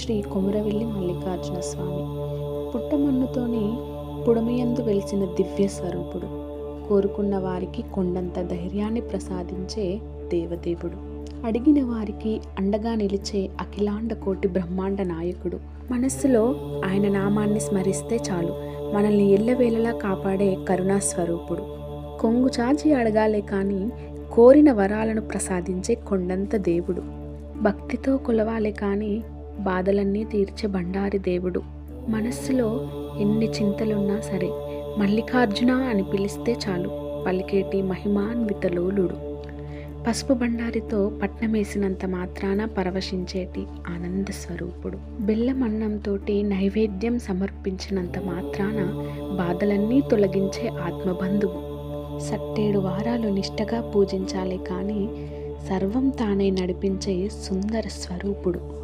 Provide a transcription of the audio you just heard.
శ్రీ కొమురవెల్లి మల్లికార్జున స్వామి. పుట్టమన్నుతోని పుడమియందు వెలిసిన దివ్య స్వరూపుడు. కోరుకున్న వారికి కొండంత ధైర్యాన్ని ప్రసాదించే దేవదేవుడు. అడిగిన వారికి అండగా నిలిచే అఖిలాండ కోటి బ్రహ్మాండ నాయకుడు. మనస్సులో ఆయన నామాన్ని స్మరిస్తే చాలు. మనల్ని ఎల్లవేళలా కాపాడే కరుణా స్వరూపుడు. కొంగు చాచి అడగాలే కానీ కోరిన వరాలను ప్రసాదించే కొండంత దేవుడు. భక్తితో కొలవాలే కానీ బాధలన్నీ తీర్చే బండారి దేవుడు. మనస్సులో ఎన్ని చింతలున్నా సరే మల్లికార్జున అని పిలిస్తే చాలు. పలికేటి మహిమాన్వితలోలుడు పసుపు బండారితో పట్నమేసినంత మాత్రాన పరవశించేటి ఆనంద స్వరూపుడు బెల్లం అన్నంతోటి నైవేద్యం సమర్పించినంత మాత్రాన బాధలన్నీ తొలగించే ఆత్మబంధువు. సట్టేడు వారాలు నిష్టగా పూజించాలి కానీ సర్వం తానే నడిపించే సుందర స్వరూపుడు.